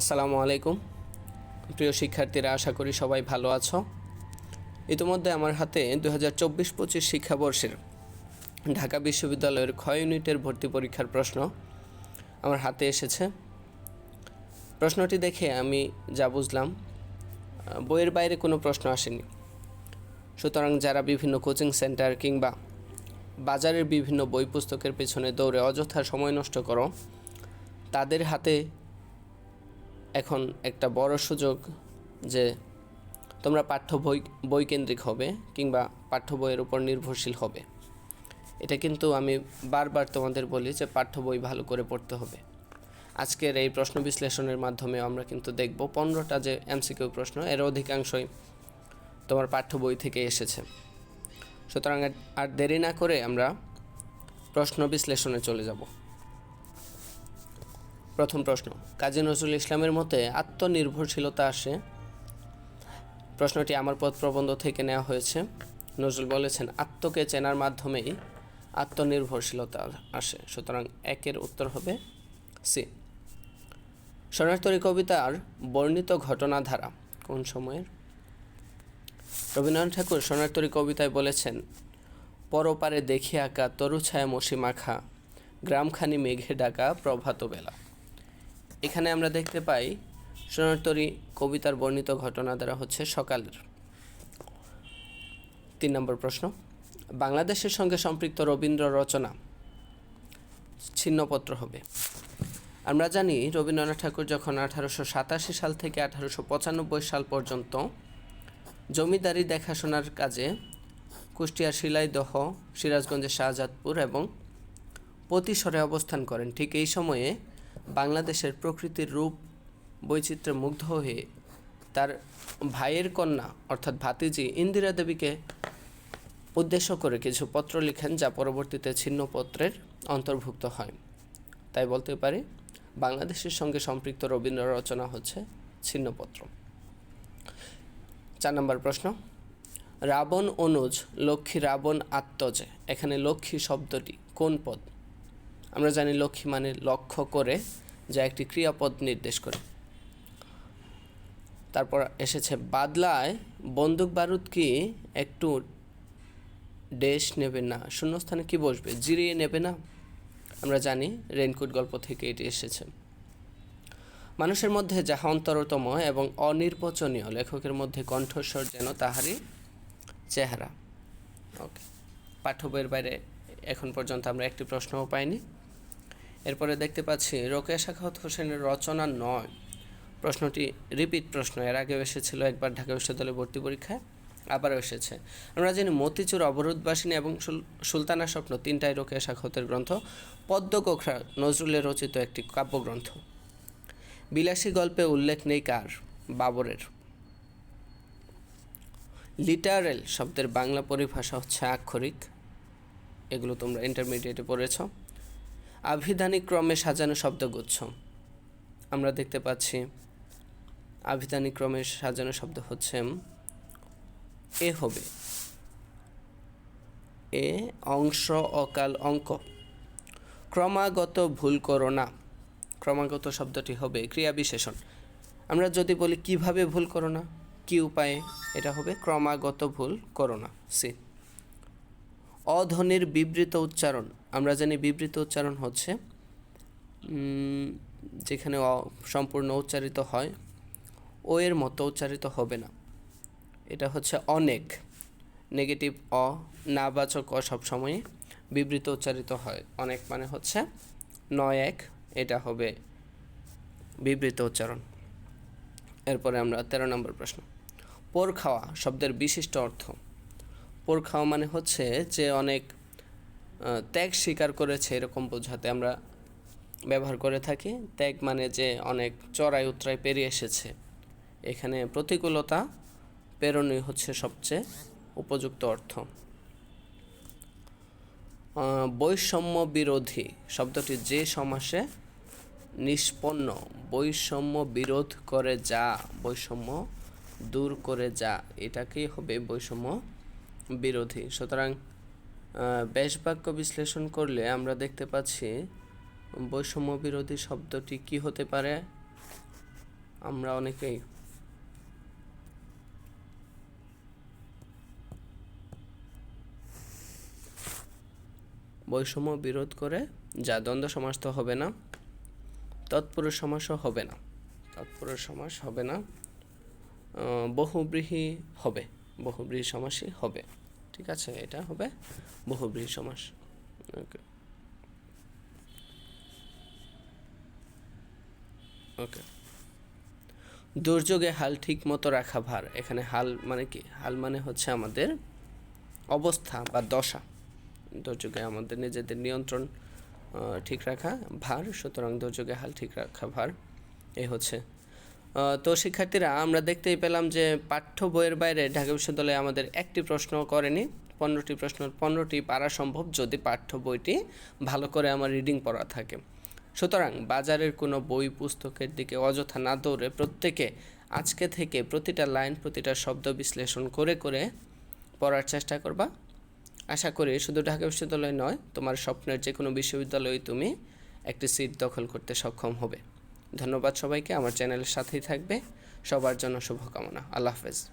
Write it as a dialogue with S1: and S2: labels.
S1: আসসালামু আলাইকুম। প্রিয় শিক্ষার্থীরা, আশা করি সবাই ভালো আছো। ইতিমধ্যে আমার হাতে দু হাজার চব্বিশ পঁচিশ শিক্ষাবর্ষের ঢাকা বিশ্ববিদ্যালয়ের ক্ষয় ইউনিটের ভর্তি পরীক্ষার প্রশ্ন আমার হাতে এসেছে। প্রশ্নটি দেখে আমি যা বুঝলাম, বইয়ের বাইরে কোনো প্রশ্ন আসেনি। সুতরাং যারা বিভিন্ন কোচিং সেন্টার কিংবা বাজারের বিভিন্ন বই পুস্তকের পেছনে দৌড়ে অযথা সময় নষ্ট করো, তাদের হাতে এখন একটা বড় সুযোগ যে তোমরা পাঠ্য বই, বইকেন্দ্রিক হবে কিংবা পাঠ্য বইয়ের উপর নির্ভরশীল হবে। এটা কিন্তু আমি বারবার তোমাদের বলি যে পাঠ্য বই ভালো করে পড়তে হবে। আজকের এই প্রশ্ন বিশ্লেষণের মাধ্যমে আমরা কিন্তু দেখব পনেরোটা যে এমসিকিউ প্রশ্ন, এর অধিকাংশই তোমার পাঠ্য বই থেকে এসেছে। সুতরাং আর- দেরি না করে আমরা প্রশ্ন বিশ্লেষণে চলে যাব। প্রথম প্রশ্ন, কাজী নজরুল ইসলামের মতে আত্মনির্ভরশীলতা আসে? প্রশ্নটি আমার পথ প্রবন্ধ থেকে নেওয়া হয়েছে। নজরুল বলেছেন, আত্মকে চেনার মাধ্যমেই আত্মনির্ভরশীলতা আসে। সুতরাং একের উত্তর হবে সি। সোনারতরী কবিতার বর্ণিত ঘটনাধারা কোন সময়ের? রবীন্দ্রনাথ ঠাকুর সোনারতরী কবিতায় বলেছেন, পরপারে দেখি আঁকা তরু ছায়া মশি মাখা, গ্রামখানি মেঘে ডাকা প্রভাত বেলা এখানে আমরা দেখতে পাই সোনারতরী কবিতার বর্ণিত ঘটনা দ্বারা হচ্ছে সকালের তিন নম্বর প্রশ্ন। বাংলাদেশের সঙ্গে সম্পৃক্ত রবীন্দ্র রচনা ছিন্নপত্র হবে। আমরা জানি রবীন্দ্রনাথ ঠাকুর যখন আঠারোশো সাতাশি সাল থেকে আঠারোশো পঁচানব্বই সাল পর্যন্ত জমিদারি দেখাশোনার কাজে কুষ্টিয়ার শিলাইদহ, সিরাজগঞ্জের শাহজাদপুর এবং প্রতিসরে অবস্থান করেন। ঠিক এই সময়ে বাংলাদেশের প্রকৃতির রূপ বৈচিত্র্যে মুগ্ধ হয়ে তার ভাইয়ের কন্যা, অর্থাৎ ভাতিজি ইন্দিরা দেবীকে উদ্দেশ্য করে কিছু পত্র লিখেন যা পরবর্তীতে ছিন্নপত্রের অন্তর্ভুক্ত হয়। তাই বলতে পারি, বাংলাদেশের সঙ্গে সম্পৃক্ত রবীন্দ্র রচনা হচ্ছে ছিন্নপত্র। চার নম্বর প্রশ্ন, রাবণ অনুজ লক্ষ্মী রাবণ আত্মজে, এখানে লক্ষ্মী শব্দটি কোন পদ? আমরা জানি লক্ষ্মী মানে লক্ষ্য করে যা একটি ক্রিয়াপদ নির্দেশ করে। তারপর এসেছে, বাদলায় বন্দুক বারুদ কি একটু ডেশ নেবে না? শূন্যস্থানে কি বসবে? জিরিয়ে নেবে না? আমরা জানি রেনকোট গল্প থেকে এটি এসেছে। মানুষের মধ্যে যাহা অন্তরতম এবং অনির্বচনীয়, লেখকের মধ্যে কণ্ঠস্বর যেন তাহারই চেহারা। ওকে, পাঠ্য বইয়ের বাইরে এখন পর্যন্ত আমরা একটি প্রশ্নও পাইনি। এরপরে দেখতে পাচ্ছি, রোকেয়া শাখাওয়াত হোসেনের রচনা নয়। প্রশ্নটি রিপিট প্রশ্ন, এর আগেও এসেছিল, একবার ঢাকা বিশ্ববিদ্যালয়ে ভর্তি পরীক্ষায় আবারও এসেছে। আমরা জানি মতিচুর অবরোধবাসিনী এবং সুলতানা স্বপ্ন তিনটাই রোকেয়া শাখাওয়াতের গ্রন্থ। পদ্মকোখরা নজরুলের রচিত একটি কাব্যগ্রন্থ। বিলাসী গল্পে উল্লেখ নেই কার? বাবরের। লিটারেল শব্দের বাংলা পরিভাষা হচ্ছে আক্ষরিক। এগুলো তোমরা ইন্টারমিডিয়েটে পড়েছ। আভিধানিক ক্রমে সাজানো শব্দগুচ্ছ। আমরা দেখতে পাচ্ছি, আভিধানিক ক্রমে সাজানো শব্দ হচ্ছে, এ হবে। এ অংশ অকাল অঙ্ক। ক্রমাগত ভুল করো না। ক্রমাগত শব্দটি হবে ক্রিয়া বিশেষণ আমরা যদি বলি কীভাবে ভুল করো না, কি উপায়ে? এটা হবে ক্রমাগত ভুল করো না। সি। অধ্বনির বিবৃত উচ্চারণ। আমরা জানি বিবৃত উচ্চারণ হচ্ছে যেখানে অ সম্পূর্ণ উচ্চারিত হয়, ও এর মতো উচ্চারিত হবে না। এটা হচ্ছে অনেক। নেগেটিভ অ, নাবাচক অ সবসময় বিবৃত উচ্চারিত হয়। অনেক মানে হচ্ছে নয় এক, এটা হবে বিবৃত উচ্চারণ। এরপরে আমরা তেরো নম্বর প্রশ্ন। পোর খাওয়া শব্দের বিশিষ্ট অর্থ। পোর খাওয়া মানে হচ্ছে যে অনেক ত্যাগ স্বীকার করেছে এরকম বোঝাতে আমরা ব্যবহার করে থাকি। ত্যাগ মানে যে অনেক চড়াই উতরাই পেরিয়ে এসেছে। এখানে প্রতিকূলতা প্রেরণই হচ্ছে সবচেয়ে উপযুক্ত অর্থ। বৈষম্য বিরোধী শব্দটি যে সমাসে নিষ্পন্ন, বৈষম্য বিরোধ করে যা, বৈষম্য দূর করে যা, এটাকেই হবে বৈষম্য বিরোধী। সুতরাং আহ, ব্যাস বাক্য বিশ্লেষণ করলে আমরা দেখতে পাচ্ছি বৈষম্য বিরোধী শব্দটি কি হতে পারে? আমরা অনেকেই বৈষম্য বিরোধ করে যা দ্বন্দ্ব সমাস তো হবে না তৎপুরুষ সমাসও হবে না। তৎপুরুষ সমাস হবে না বহুব্রীহি হবে। বহুব্রীহি সমাসই হবে। ঠিক আছে? এটা হবে বহুব্রীহি সমাস। ওকে। ওকে। দুর্যোগে হাল ঠিক মতো রাখা ভার। এখানে হাল মানে কি? হাল মানে হচ্ছে আমাদের অবস্থা বা দশা। দুর্যোগে আমাদের নিজেদের নিয়ন্ত্রণ ঠিক রাখা ভার। সুতরাং দুর্যোগে হাল ঠিক রাখা ভার। এই হচ্ছে তো শিক্ষার্থীরা, আমরা দেখতেই পেলাম যে পাঠ্য বইয়ের বাইরে ঢাকা বিশ্ববিদ্যালয়ে আমাদের একটি প্রশ্ন করেনি। পনেরোটি প্রশ্ন, পনেরোটি পারা সম্ভব যদি পাঠ্য বইটি ভালো করে আমার রিডিং পড়া থাকে। সুতরাং বাজারের কোনো বই পুস্তকের দিকে অযথা না দৌড়ে প্রত্যেকে আজকে থেকে প্রতিটা লাইন, প্রতিটা শব্দ বিশ্লেষণ করে করে পড়ার চেষ্টা করবা। আশা করি শুধু ঢাকা বিশ্ববিদ্যালয় নয়, তোমার স্বপ্নের যে কোনো বিশ্ববিদ্যালয়ে তুমি একটি সিট দখল করতে সক্ষম হবে। ধন্যবাদ সবাইকে আমার চ্যানেলের সাথেই থাকবে। সবার জন্য শুভকামনা। আল্লাহ হাফেজ।